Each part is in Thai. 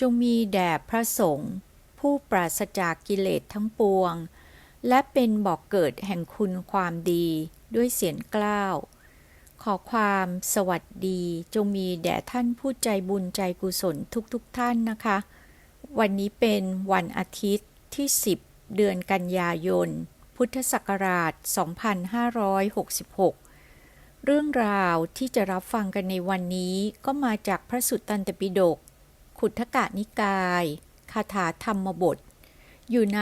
จงมีแด่พระสงฆ์ผู้ปราศจากกิเลสทั้งปวง และเป็นบอกเกิดแห่งคุณความดีด้วยเสียงกล้าว ขอความสวัสดีจงมีแด่ท่านผู้ใจบุญใจกุศลทุกๆทท่านนะคะ วันนี้เป็นวันอาทิตย์ที่ 10 เดือนกันยายน พุทธศักราช 2566เรื่องราวที่จะรับฟังกันในวันนี้ก็มาจากพระสุตตันตปิฎก ขุทกะนิกายคาถาธรรมบท อยู่ใน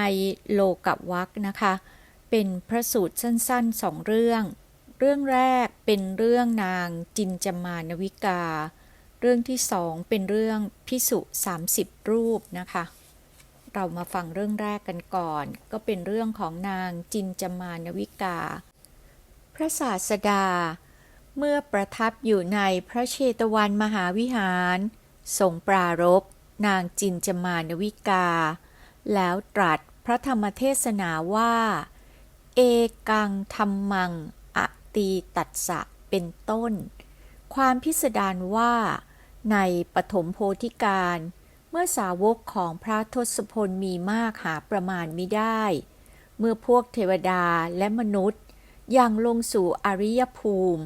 โลกวักนะคะ เป็นพระสูตรสั้นๆสองเรื่อง เรื่องแรกเป็นเรื่องนางจินจมานวิกา เรื่องที่สองเป็นเรื่องพิสุ30 รูปนะคะ เรามาฟังเรื่องแรกกันก่อน ก็เป็นเรื่องของนางจินจมานวิกา พระศาสดา เมื่อประทับอยู่ในพระเชตวันมหาวิหาร ทรงปรารภนางจินจมานวิกา แล้วตรัสพระธรรมเทศนาว่า เอกังธรรมัง อตีตัสสะเป็นต้น ความพิสดารว่า ในปฐมโพธิการ เมื่อสาวกของพระทศพลมีมากหาประมาณไม่ได้ เมื่อพวกเทวดาและมนุษย์ยังลงสู่อริยภูมิ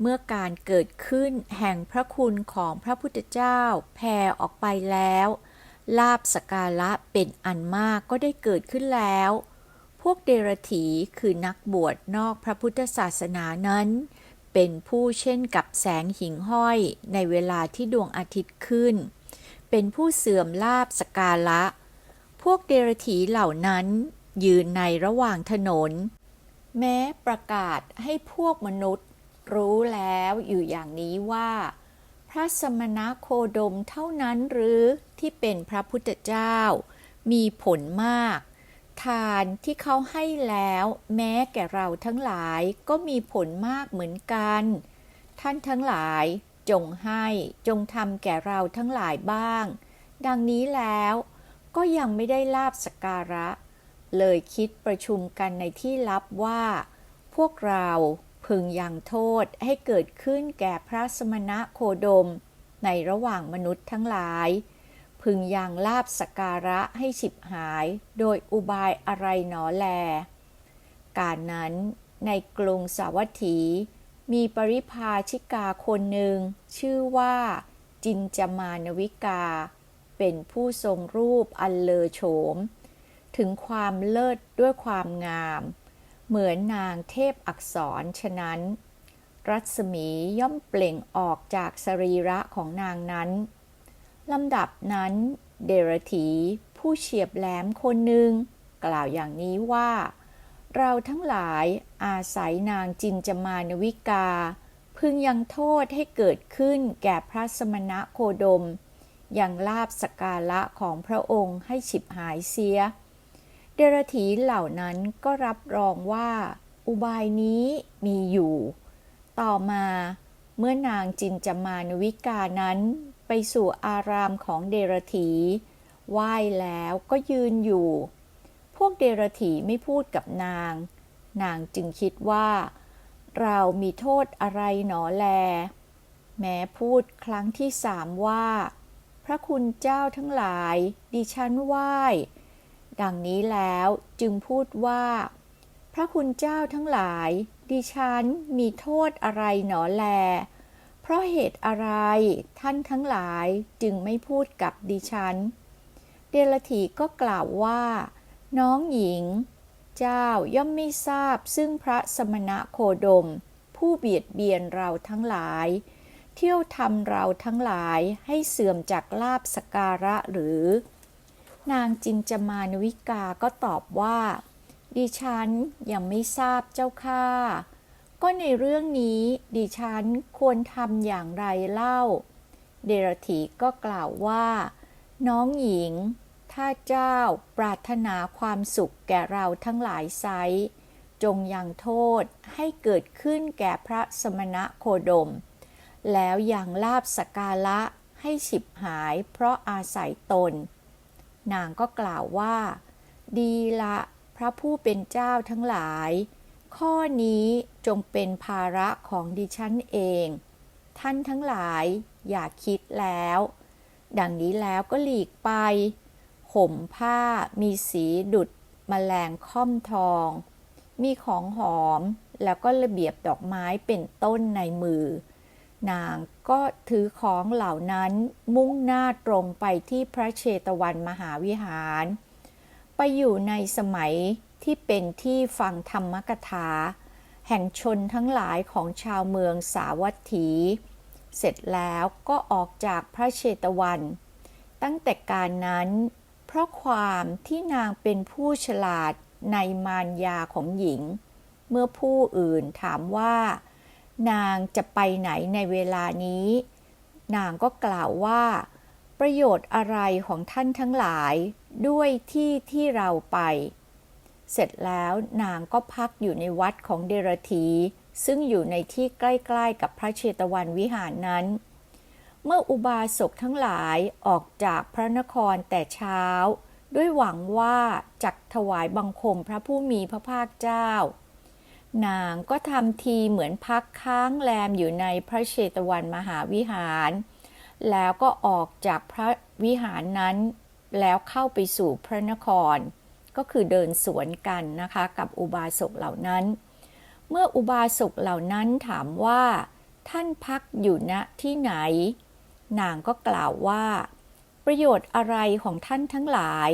เมื่อการเกิดขึ้นแห่งพระคุณของพระพุทธเจ้าแผ่ออกไปแล้ว ลาบสการะเป็นอันมากก็ได้เกิดขึ้นแล้ว พวกเดรถีคือนักบวชนอกพระพุทธศาสนานั้น เป็นผู้เช่นกับแสงหิ่งห้อยในเวลาที่ดวงอาทิตย์ขึ้น เป็นผู้เสื่อมลาบสกการะ พวกเดรถีเหล่านั้นยืนในระหว่างถนน แม้ประกาศให้พวกมนุษย์ รู้แล้วอยู่อย่างนี้ว่า พระสมณโคดมเท่านั้นหรือที่เป็นพระพุทธเจ้า มีผลมาก ทานที่เขาให้แล้วแม้แก่เราทั้งหลายก็มีผลมากเหมือนกัน ท่านทั้งหลายจงให้จงทำแก่เราทั้งหลายบ้าง ดังนี้แล้วก็ยังไม่ได้ลาบสกการะ เลยคิดประชุมกันในที่ลับว่า พวกเรา พึงยังโทษให้เกิดขึ้นแก่พระสมณะโคดม ในระหว่างมนุษย์ทั้งหลาย พึงยังลาบสการะให้ฉิบหาย โดยอุบายอะไรหนอแล การนั้นในกรุงสาวัตถี มีปริพาชิกาคนหนึ่ง ชื่อว่าจินจมานวิกา เป็นผู้ทรงรูปอันเลอโฉม ถึงความเลิศด้วยความงาม เหมือนนางเทพอักษรฉะนั้น รัศมีย่อมเปล่งออกจากสรีระของนางนั้นลำดับนั้น เดรถีผู้เฉียบแหลมคนหนึ่ง กล่าวอย่างนี้ว่า เราทั้งหลายอาศัยนางจินจมานวิกา พึงยังโทษให้เกิดขึ้นแก่พระสมณะโคดม ยังลาบสกการะของพระองค์ให้ฉิบหายเสีย เดรถีเหล่านั้นก็รับรองว่า อุบายนี้มีอยู่ ต่อมาเมื่อนางจินจมานวิกานั้นไปสู่อารามของเดรถีไหว้แล้วก็ยืนอยู่ พวกเดรถีไม่พูดกับนาง นางจึงคิดว่า เรามีโทษอะไรหนอแล แม้พูดครั้งที่สามว่า พระคุณเจ้าทั้งหลาย ดิฉันไหว้ ดังนี้แล้วจึงพูดว่า พระคุณเจ้าทั้งหลาย ดิฉันมีโทษอะไรหนอแล เพราะเหตุอะไรท่านทั้งหลายจึงไม่พูดกับดิฉัน เดลถีก็กล่าวว่า น้องหญิง เจ้าย่อมไม่ทราบซึ่งพระสมณะโคดม ผู้เบียดเบียนเราทั้งหลาย เที่ยวทำเราทั้งหลายให้เสื่อมจากลาบสการะหรือ นางจินจมานวิกาก็ตอบว่า ดิฉันยังไม่ทราบเจ้าค่าก็ในเรื่องนี้ดิฉันควรทำอย่างไรเล่า เดรถีก็กล่าวว่า น้องหญิง ถ้าเจ้าปรารถนาความสุขแก่เราทั้งหลายไซจงยังโทษให้เกิดขึ้นแก่พระสมณะโคดม แล้วยังลาบสกกาละให้ฉิบหายเพราะอาศัยตน นางก็กล่าวว่า ดีละพระผู้เป็นเจ้าทั้งหลาย ข้อนี้จงเป็นภาระของดิฉันเอง ท่านทั้งหลายอย่าคิดแล้ว ดังนี้แล้วก็หลีกไป ห่มผ้ามีสีดุดมแมลงค่อมทอง มีของหอมแล้วก็ระเบียบดอกไม้เป็นต้นในมือ นางก็ถือของเหล่านั้นมุ่งหน้าตรงไปที่พระเชตวันมหาวิหาร ไปอยู่ในสมัยที่เป็นที่ฟังธรรมกถา แห่งชนทั้งหลายของชาวเมืองสาวัตถี เสร็จแล้วก็ออกจากพระเชตวัน ตั้งแต่การนั้น เพราะความที่นางเป็นผู้ฉลาดในมารยาของหญิง เมื่อผู้อื่นถามว่า นางจะไปไหนในเวลานี้ นางก็กล่าวว่า ประโยชน์อะไรของท่านทั้งหลายด้วยที่ที่เราไป เสร็จแล้วนางก็พักอยู่ในวัดของเดรธีซึ่งอยู่ในที่ใกล้ๆกับพระเชตวันวิหารนั้น เมื่ออุบาสกทั้งหลายออกจากพระนครแต่เช้า ด้วยหวังว่าจักถวายบังคมพระผู้มีพระภาคเจ้า นางก็ทำทีเหมือนพักค้างแรมอยู่ในพระเชตวันมหาวิหาร แล้วก็ออกจากพระวิหารนั้นแล้วเข้าไปสู่พระนคร ก็คือเดินสวนกันนะคะกับอุบาสกเหล่านั้น เมื่ออุบาสกเหล่านั้นถามว่า ท่านพักอยู่ณที่ไหน นางก็กล่าวว่า ประโยชน์อะไรของท่านทั้งหลาย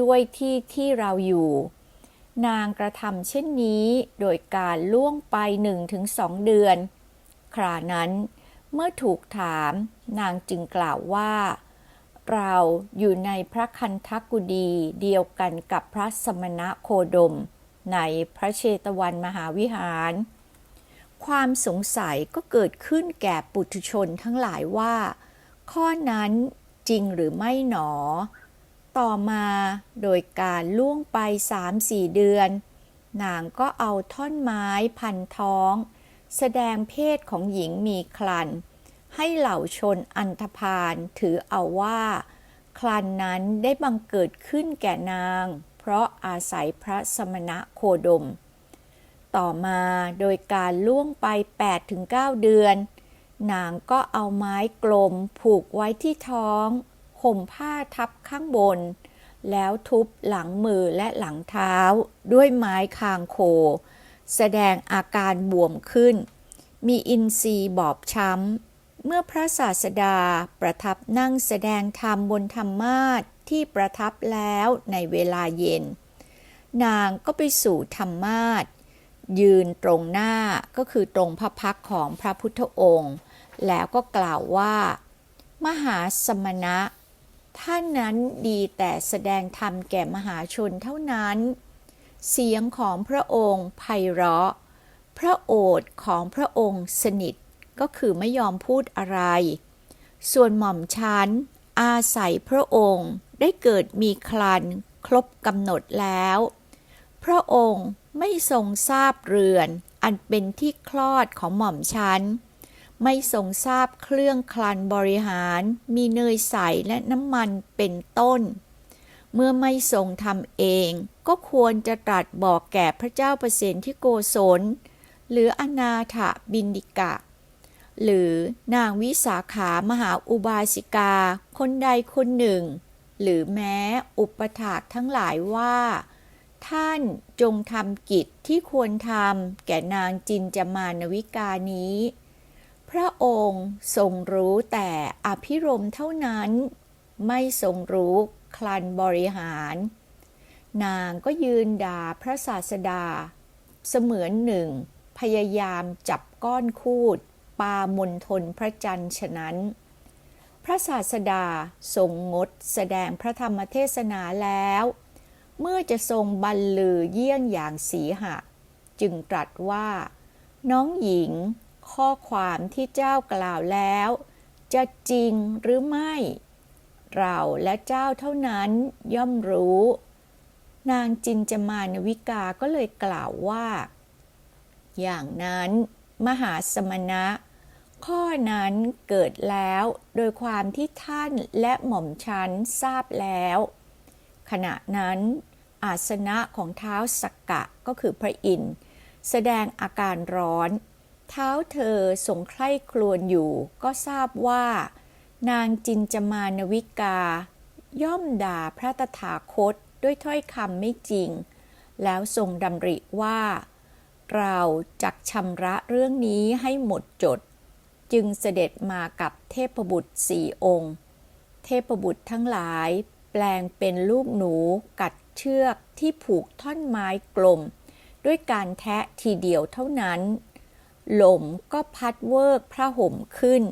ด้วยที่ที่เราอยู่ นางกระทำเช่นนี้โดยการล่วงไปหนึ่งถึงสองเดือน ครานั้นเมื่อถูกถามนางจึงกล่าวว่า เราอยู่ในพระคันธกุดีเดียวกันกับพระสมณะโคดม ในพระเชตวันมหาวิหาร ความสงสัยก็เกิดขึ้นแก่ปุถุชนทั้งหลายว่า ข้อนั้นจริงหรือไม่หนอ ต่อมาโดยการล่วงไปสามสี่เดือน นางก็เอาท่อนไม้พันท้อง แสดงเพศของหญิงมีคลัน ให้เหล่าชนอันธพาลถือเอาว่า คลันนั้นได้บังเกิดขึ้นแก่นาง เพราะอาศัยพระสมณะโคดม ต่อมาโดยการล่วงไป 8-9 เดือน นางก็เอาไม้กลมผูกไว้ที่ท้อง ห่มผ้าทับข้างบน แล้วทุบหลังมือและหลังเท้าด้วยไม้คางโค แสดงอาการบวมขึ้น มีอินทรีย์บอบช้ำ เมื่อพระศาสดาประทับนั่งแสดงธรรมบนธรรมาทที่ประทับแล้วในเวลาเย็น นางก็ไปสู่ธรรมาทยืนตรงหน้าก็คือตรงพระพักของพระพุทธองค์ แล้วก็กล่าวว่า มหาสมณะ ท่านนั้นดีแต่แสดงธรรมแก่มหาชนเท่านั้น เสียงของพระองค์ไพเราะ พระโอษฐ์ของพระองค์สนิทก็คือไม่ยอมพูดอะไร ส่วนหม่อมชันอาศัยพระองค์ได้เกิดมีคลันครบกำหนดแล้ว พระองค์ไม่ทรงทราบเรือนอันเป็นที่คลอดของหม่อมชัน ไม่ทรงทราบเครื่องคลันบริหาร มีเนยใสและน้ำมันเป็นต้น เมื่อไม่ทรงทำเอง ก็ควรจะตรัสบอกแก่พระเจ้าประสนที่โกศล หรืออนาถบินิกะ หรือนางวิสาขามหาอุบาสิกา คนใดคนหนึ่ง หรือแม้อุปถากทั้งหลายว่า ท่านจงทำกิจที่ควรทำแก่นางจินจามานวิกานี้ พระองค์ทรงรู้แต่อภิรมเท่านั้น ไม่ทรงรู้คลันบริหาร นางก็ยืนด่าพระศาสดา เสมือนหนึ่ง พยายามจับก้อนคูดปามนทนพระจันทร์ฉะนั้น พระศาสดาทรงงดแสดงพระธรรมเทศนาแล้ว เมื่อจะทรงบรรลือเยี่ยงอย่างสีหะ จึงตรัสว่า น้องหญิง ข้อความที่เจ้ากล่าวแล้ว จะจริงหรือไม่ เราและเจ้าเท่านั้นย่อมรู้ นางจินจมานวิกาก็เลยกล่าวว่า อย่างนั้น มหาสมณะ ข้อนั้นเกิดแล้วโดยความที่ท่านและหม่อมชันทราบแล้ว ขณะนั้นอาสนะของเท้าสักกะก็คือพระอินทร์แสดงอาการร้อน เท้าเธอสงใคร่ครวญอยู่ ก็ทราบว่า นางจินจมานวิกา ย่อมด่าพระตถาคตด้วยถ้อยคำไม่จริง แล้วทรงดำริว่า เราจักชำระเรื่องนี้ให้หมดจด จึงเสด็จมากับเทพบุตรสี่องค์ เทพบุตรทั้งหลายแปลงเป็นลูกหนูกัดเชือกที่ผูกท่อนไม้กลม ด้วยการแทะทีเดียวเท่านั้น ลมก็พัดเวิกพระห่มขึ้น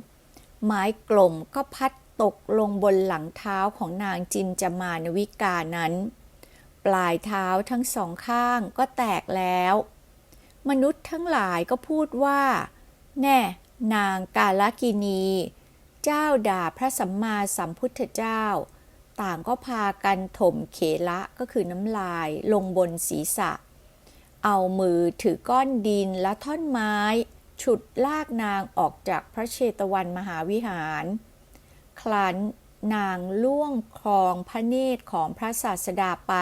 ไม้กลมก็พัดตกลงบนหลังเท้าของนางจินจมานวิกานั้น ปลายเท้าทั้งสองข้างก็แตกแล้ว มนุษย์ทั้งหลายก็พูดว่า แน่ นางกาลกินี เจ้าด่าพระสัมมาสัมพุทธเจ้า ต่างก็พากันถมเขละก็คือน้ำลายลงบนศีรษะ เอามือถือก้อนดินและท่อนไม้ ฉุดลากนางออกจากพระเชตวันมหาวิหารคลันนางล่วงคลองพระเนตรของพระศาสดาไป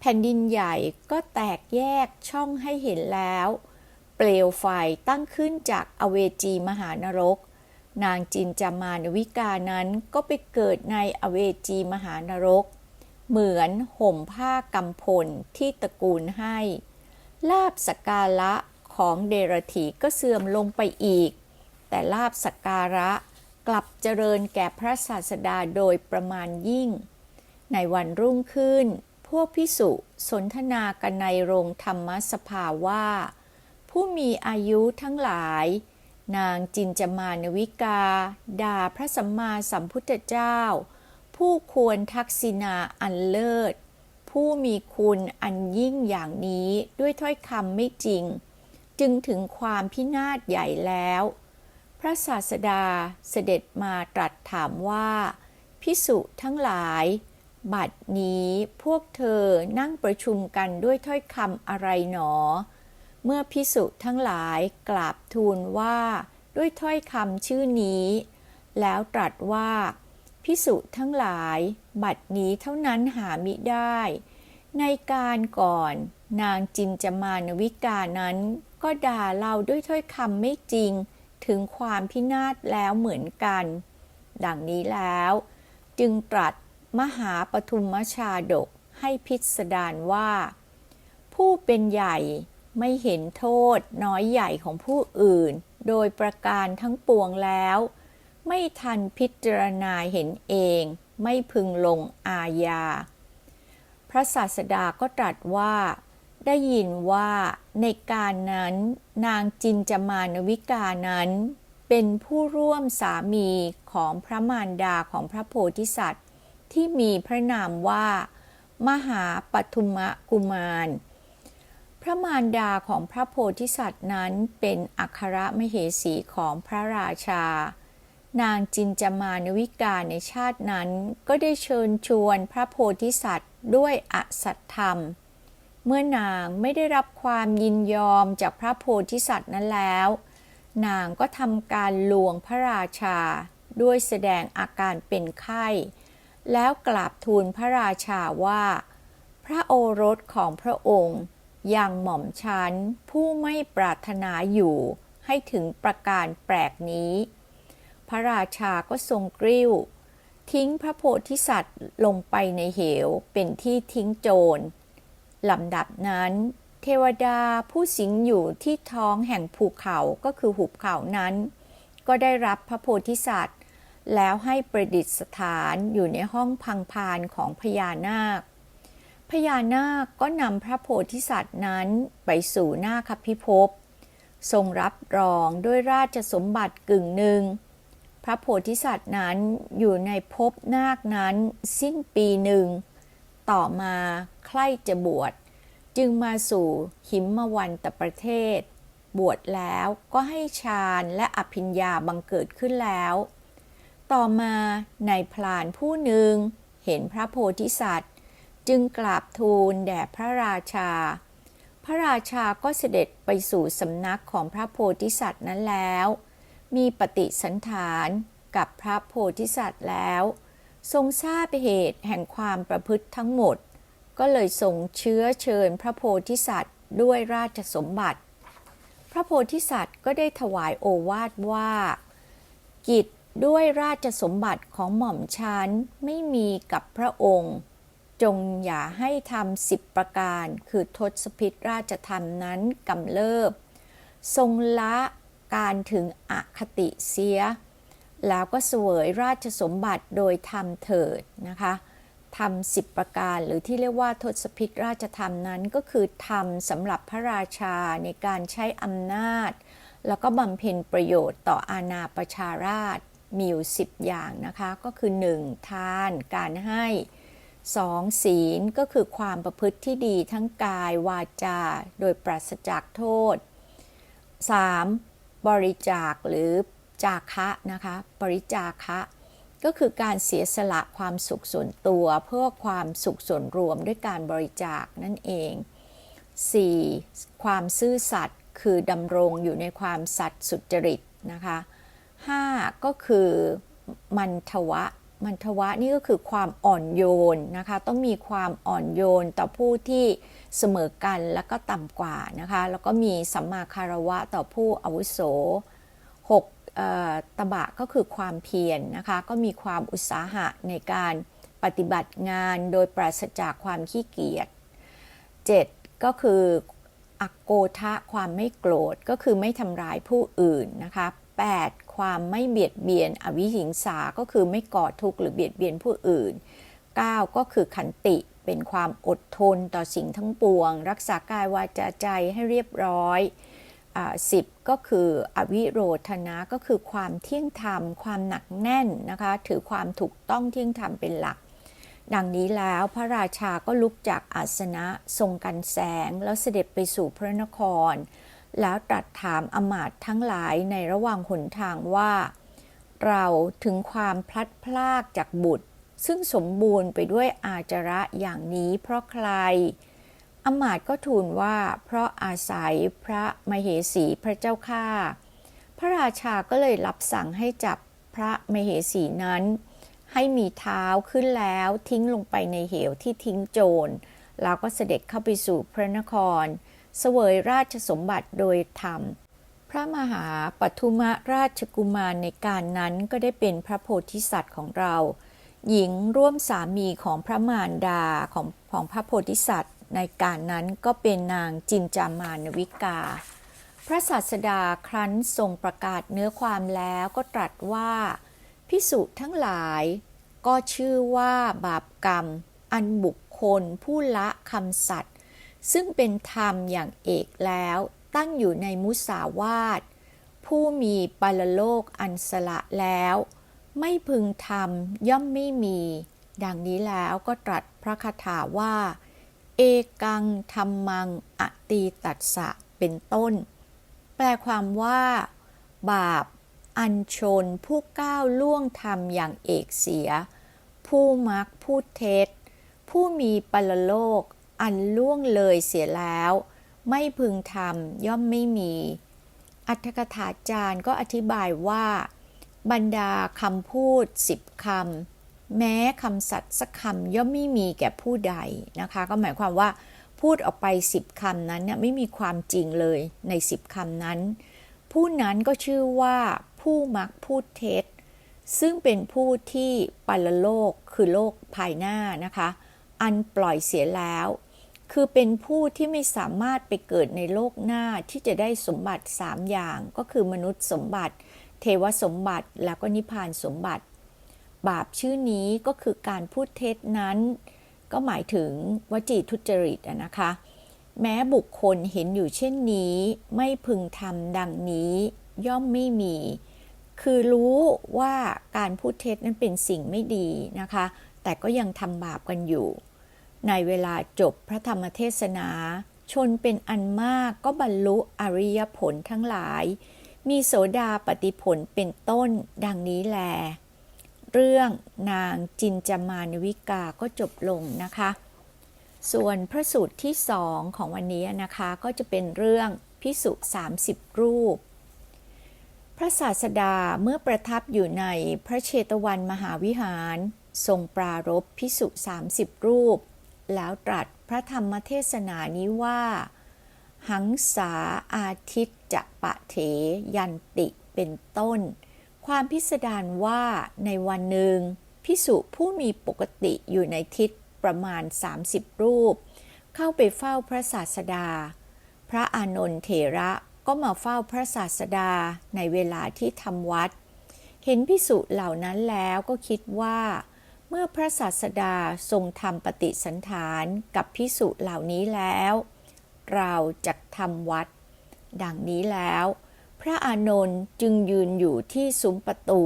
แผ่นดินใหญ่ก็แตกแยกช่องให้เห็นแล้ว เปลวไฟตั้งขึ้นจากอเวจีมหานรก นางจินจามานวิกานั้นก็ไปเกิดในอเวจีมหานรก เหมือนห่มผ้ากำพลที่ตระกูลให้ ลาบสการะของเดรธีก็เสื่อมลงไปอีก แต่ลาบสกการะกลับเจริญแก่พระศาสดาโดยประมาณยิ่ง ในวันรุ่งขึ้น พวกพิสุสนทนากันในโรงธรรมสภาว่า ผู้มีอายุทั้งหลาย นางจินจมานวิกา ด่าพระสัมมาสัมพุทธเจ้า ผู้ควรทักษิณาอันเลิศ ผู้มีคุณอันยิ่งอย่างนี้ด้วยถ้อยคำไม่จริง จึงถึงความพินาศใหญ่แล้ว พระศาสดาเสด็จมาตรัสถามว่า พิสุทั้งหลาย บัดนี้พวกเธอนั่งประชุมกันด้วยถ้อยคำอะไรหนอ เมื่อพิสุทั้งหลายกราบทูลว่า ด้วยถ้อยคำชื่อนี้ แล้วตรัสว่า พิสุทั้งหลาย บัดนี้เท่านั้นหามิได้ ในการก่อน นางจินจมานวิกานั้น ก็ด่าเราด้วยถ้อยคำไม่จริง ถึงความพินาศแล้วเหมือนกัน ดังนี้แล้ว จึงตรัสมหาปทุมชาดกให้พิสดารว่า ผู้เป็นใหญ่ไม่เห็นโทษน้อยใหญ่ของผู้อื่น โดยประการทั้งปวงแล้ว ไม่ทันพิจารณาเห็นเอง ไม่พึงลงอาญา พระศาสดาก็ตรัสว่า ได้ยินว่าในการนั้น นางจินจมานวิกานั้น เป็นผู้ร่วมสามีของพระมารดาของพระโพธิสัตว์ ที่มีพระนามว่า มหาปทุมกุมาร พระมารดาของพระโพธิสัตว์นั้นเป็นอัครมเหสีของพระราชา นางจินจมานวิกาในชาตินั้น ก็ได้เชิญชวนพระโพธิสัตว์ด้วยอสัตธรรม เมื่อนางไม่ได้รับความยินยอมจากพระโพธิสัตว์นั้นแล้ว นางก็ทำการลวงพระราชา ด้วยแสดงอาการเป็นไข้ แล้วกราบทูลพระราชาว่า พระโอรสของพระองค์ยังหม่อมชันผู้ไม่ปรารถนาอยู่ให้ถึงประการแปลกนี้ พระราชาก็ทรงกริ้ว ทิ้งพระโพธิสัตว์ลงไปในเหวเป็นที่ทิ้งโจรลำดับนั้นเทวดาผู้สิงอยู่ที่ท้องแห่งภูเขาก็คือหุบเขานั้น ก็ได้รับพระโพธิสัตว์ แล้วให้ประดิษฐานอยู่ในห้องพังพานของพญานาค พญานาคก็นำพระโพธิสัตว์นั้นไปสู่หน้าคพิภพทรงรับรองด้วยราชสมบัติกึ่งหนึ่ง ระโพธิสัตว์นั้นอยู่ในภพนาคนั้นสิ้นปีหนึ่ง ต่อมาใคร่จะบวช จึงมาสู่หิมมวันตประเทศ บวชแล้วก็ให้ฌานและอภิญญาบังเกิดขึ้นแล้ว ต่อมาในพลานผู้หนึ่งเห็นพระโพธิสัตว์ จึงกราบทูลแด่พระราชา พระราชาก็เสด็จไปสู่สำนักของพระโพธิสัตว์นั้นแล้ว มีปฏิสันฐานกับพระโพธิสัตว์แล้ว ทรงทราบเหตุแห่งความประพฤติทั้งหมด ก็เลยทรงเชื้อเชิญพระโพธิสัตว์ด้วยราชสมบัติ พระโพธิสัตว์ก็ได้ถวายโอวาทว่า กิจด้วยราชสมบัติของหม่อมชันไม่มีกับพระองค์ จงอย่าให้ทำสิบประการคือทศพิธราชธรรมนั้นกำเริบ ทรงละ การถึงอคติเสีย แล้วก็เสวยราชสมบัติโดยทำเถิดนะคะทำสิบประการหรือที่เรียกว่าทศพิธราชธรรมนั้นก็คือทำสำหรับพระราชาในการใช้อำนาจ แล้วก็บำเพ็ญประโยชน์ต่ออาณาประชาราชมีอยู่สิบอย่างนะคะ ก็คือ 1. ทานการให้ 2. ศีลก็คือความประพฤติที่ดีทั้งกายวาจา โดยปราศจากโทษ 3. บริจาคหรือจาคะนะคะบริจาคะ ก็คือการเสียสละความสุขส่วนตัวเพื่อความสุขส่วนรวมด้วยการบริจาคนั่นเอง 4. ความซื่อสัตย์คือดำรงอยู่ในความสัตย์สุจริตนะคะ 5. ก็คือมันทวะ มันทวะนี่ก็คือความอ่อนโยนนะคะ ต้องมีความอ่อนโยนต่อผู้ที่เสมอกันแล้วก็ต่ำกว่านะคะ แล้วก็มีสัมมาคารวะต่อผู้อาวุโส 6. ตบะก็คือความเพียรนนะคะ ก็มีความอุตสาหะในการปฏิบัติงานโดยปราศจากความขี้เกียจ 7. ก็คืออโกทะความไม่โกรธก็คือไม่ทำร้ายผู้อื่นนะคะ 8. ความไม่เบียดเบียน อวิหิงสาก็คือไม่ก่อทุกข์หรือเบียดเบียนผู้อื่น 9. ก็คือขันติเป็นความอดทนต่อสิ่งทั้งปวง รักษากายวาจาใจให้เรียบร้อยสิบก็คืออวิโรธนะก็คือความเที่ยงธรรม ความหนักแน่นนะคะถือความถูกต้องเที่ยงธรรมเป็นหลัก ดังนี้แล้วพระราชาก็ลุกจากอาสนะทรงกันแสง แล้วเสด็จไปสู่พระนคร แล้วตรัสถามอมาตทั้งหลายในระหว่างหนทางว่า เราถึงความพลัดพรากจากบุตร ซึ่งสมบูรณ์ไปด้วยอาจาระอย่างนี้เพราะใคร อมาตก็ทูลว่าเพราะอาศัยพระมเหสีพระเจ้าข้าพระราชาก็เลยรับสั่งให้จับพระมเหสีนั้น ให้มีเท้าขึ้นแล้วทิ้งลงไปในเหวที่ทิ้งโจรแล้วก็เสด็จเข้าไปสู่พระนคร เสวยราชสมบัติโดยธรรม พระมหาปทุมราชกุมารในการนั้นก็ได้เป็นพระโพธิสัตว์ของเรา หญิงร่วมสามีของพระมารดาของของพระโพธิสัตว์ในการนั้นก็เป็นนางจินจามานวิกา พระศาสดาครั้นทรงประกาศเนื้อความแล้วก็ตรัสว่าพิสุทั้งหลายก็ชื่อว่าบาปกรรม อันบุคคลผู้ละคำสัตย์ ซึ่งเป็นธรรมอย่างเอกแล้วตั้งอยู่ในมุสาวาทผู้มีปรโลกอันสละแล้ว ไม่พึงทำย่อมไม่มี ดังนี้แล้วก็ตรัสพระคาถาว่า เอกังธรรมังอตีตัสสะเป็นต้น แปลความว่า บาป อันชนผู้ก้าวล่วงธรรมอย่างเอกเสีย ผู้มักพูดเท็จ ผู้มีปรโลก อันล่วงเลยเสียแล้ว ไม่พึงทำย่อมไม่มี อัตถกถาจารย์ก็อธิบายว่า บรรดาคำพูดสิบคำแม้คำสัตย์สักคำย่อมไม่มีแก่ผู้ใดนะคะ ก็หมายความว่าพูดออกไปสิบคำนั้นเนี่ยไม่มีความจริงเลยในสิบคำนั้น ผู้นั้นก็ชื่อว่าผู้มักพูดเท็จ ซึ่งเป็นผู้ที่ปัลโลกคือโลกภายหน้านะคะ อันปล่อยเสียแล้ว คือเป็นผู้ที่ไม่สามารถไปเกิดในโลกหน้าที่จะได้สมบัติสามอย่าง ก็คือมนุษย์สมบัติ เทวสมบัติแล้วก็นิพพานสมบัติ บาปชื่อนี้ก็คือการพูดเท็จนั้น ก็หมายถึงวจีทุจริตนะคะ แม้บุคคลเห็นอยู่เช่นนี้ไม่พึงทำดังนี้ย่อมไม่มี คือรู้ว่าการพูดเท็จนั้นเป็นสิ่งไม่ดีนะคะ แต่ก็ยังทำบาปกันอยู่ ในเวลาจบพระธรรมเทศนา ชนเป็นอันมากก็บรรลุอริยผลทั้งหลาย มีโสดาปฏิผลเป็นต้นดังนี้แล เรื่องนางจินจามานวิกาก็จบลงนะคะ ส่วนพระสูตรที่สองของวันนี้นะคะก็จะเป็นเรื่องพิสุ30รูป พระศาสดาเมื่อประทับอยู่ในพระเชตวันมหาวิหาร ทรงปรารบพิสุ30รูป แล้วตรัสพระธรรมเทศนานี้ว่า หังสาอาทิตจะปะเถยันติเป็นต้น ความพิสดารว่าในวันหนึ่งพิสุผู้มีปกติอยู่ในทิศประมาณ 30 รูป เข้าไปเฝ้าพระศาสดา พระอานนท์เถระก็มาเฝ้าพระศาสดาในเวลาที่ทำวัด เห็นพิสุเหล่านั้นแล้วก็คิดว่า เมื่อพระศาสดาทรงทำปฏิสันฐานกับพิสุเหล่านี้แล้ว เราจะทำวัด ดังนี้แล้ว พระอานนท์จึงยืนอยู่ที่ซุ้มประตู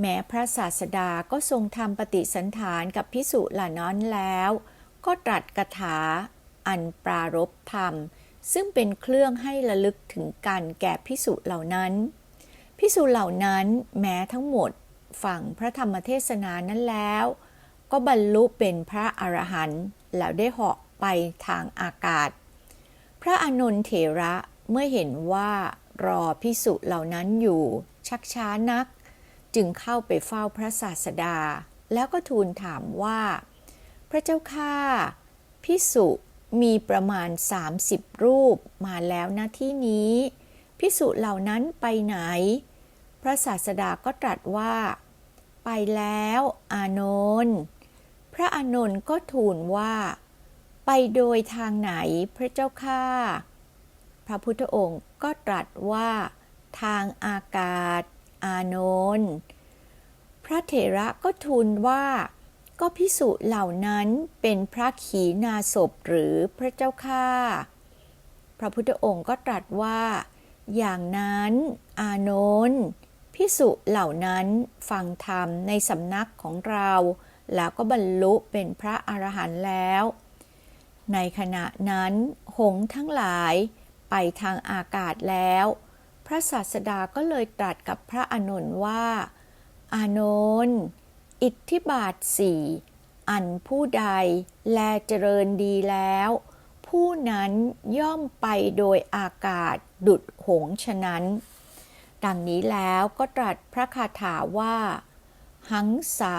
แม้พระศาสดาก็ทรงทำปฏิสันฐานกับพิสุเหล่านั้นแล้ว ก็ตรัสกถา อันปรารบธรรม ซึ่งเป็นเครื่องให้ระลึกถึงกันแก่พิสุเหล่านั้นพิสุเหล่านั้นแม้ทั้งหมด ฟังพระธรรมเทศนานั้นแล้ว ก็บรรลุเป็นพระอรหันต์แล้วได้เหาะไปทางอากาศ พระอนนทเถระเมื่อเห็นว่ารอพิสุเหล่านั้นอยู่ชักช้านัก จึงเข้าไปเฝ้าพระศาสดา แล้วก็ทูลถามว่า พระเจ้าข้าพิสุมีประมาณ 30 รูปมาแล้วนะที่นี้ พิสุเหล่านั้นไปไหน พระศาสดาก็ตรัสว่า ไปแล้วอานนท์พระอานนท์ก็ทูลว่า ไปโดยทางไหนพระเจ้าข้าพระพุทธองค์ก็ตรัสว่า ทางอากาศ อานนท์พระเถระก็ทูลว่าก็พิสุเหล่านั้นเป็นพระขีณาสพหรือพระเจ้าข้าพระพุทธองค์ก็ตรัสว่า อย่างนั้น อานนท์ พิสุเหล่านั้นฟังธรรมในสำนักของเรา แล้วก็บรรลุเป็นพระอรหันต์แล้ว ในขณะนั้นหงทั้งหลายไปทางอากาศแล้ว พระศาสดาก็เลยตรัสกับพระอานนท์ว่า อานนท์อิทธิบาทสี่อันผู้ใดแลเจริญดีแล้ว ผู้นั้นย่อมไปโดยอากาศดุดหงฉะนั้น ดังนี้แล้วก็ตรัสพระคาถาว่า หังสา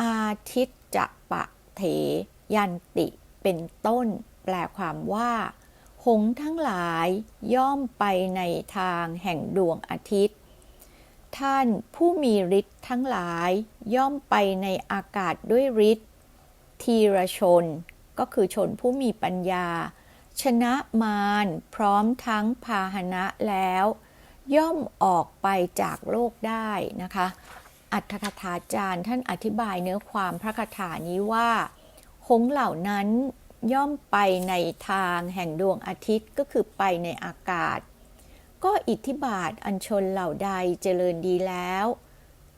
อาทิตจะปะเถ ยันติเป็นต้น แปลความว่า หงส์ทั้งหลายย่อมไปในทางแห่งดวงอาทิตย์ ท่านผู้มีฤทธิ์ทั้งหลายย่อมไปในอากาศด้วยฤทธิ์ทีรชน ก็คือชนผู้มีปัญญา ชนะมารพร้อมทั้งพาหนะแล้ว ย่อมออกไปจากโลกได้นะคะ อัตถกถาจารย์ท่านอธิบายเนื้อความพระคาถานี้ว่าหงเหล่านั้นย่อมไปในทางแห่งดวงอาทิตย์ก็คือไปในอากาศ ก็อิทธิบาทอันชนเหล่าใดเจริญดีแล้ว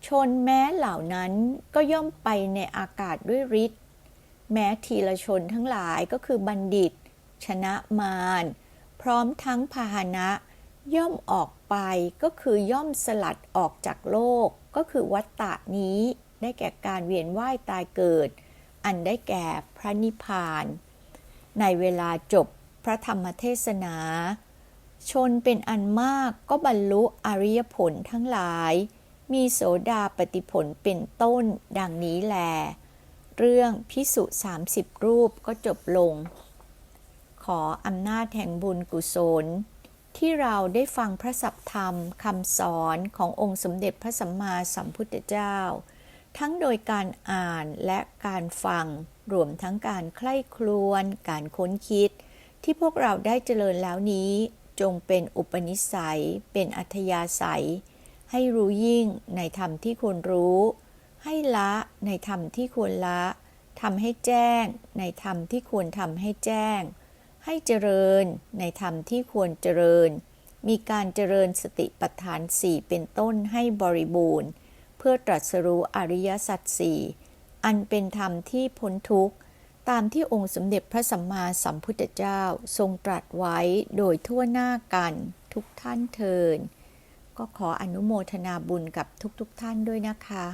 ชนแม้เหล่านั้นก็ย่อมไปในอากาศด้วยฤทธิ์แม้ทีละชนทั้งหลายก็คือบัณฑิต ชนะมารพร้อมทั้งพาหนะ ย่อมออกไปก็คือย่อมสลัดออกจากโลก ก็คือวัฏฏะนี้ได้แก่การเวียนว่ายตายเกิด อันได้แก่พระนิพพาน ในเวลาจบพระธรรมเทศนา ชนเป็นอันมากก็บรรลุอริยผลทั้งหลาย มีโสดาปฏิผลเป็นต้นดังนี้แล เรื่องพิสุ30รูปก็จบลง ขออำนาจแห่งบุญกุศล ที่เราได้ฟังพระสัพธรรมคำสอนขององค์สมเด็จพระสัมมาสัมพุทธเจ้า ทั้งโดยการอ่านและการฟัง รวมทั้งการใคร่ครวญการค้นคิด ที่พวกเราได้เจริญแล้วนี้ จงเป็นอุปนิสัย เป็นอัธยาศัย ให้รู้ยิ่งในธรรมที่ควรรู้ ให้ละในธรรมที่ควรละทำให้แจ้ง ในธรรมที่ควรทำให้แจ้ง ให้เจริญในธรรมที่ควรเจริญ มีการเจริญสติปัฏฐานสี่เป็นต้นให้บริบูรณ์ เพื่อตรัสรู้อริยสัจสี่อันเป็นธรรมที่พ้นทุกข์ ตามที่องค์สมเด็จพระสัมมาสัมพุทธเจ้าทรงตรัสไว้โดยทั่วหน้ากันทุกท่านเทินก็ขออนุโมทนาบุญกับทุกๆทท่านด้วยนะคะ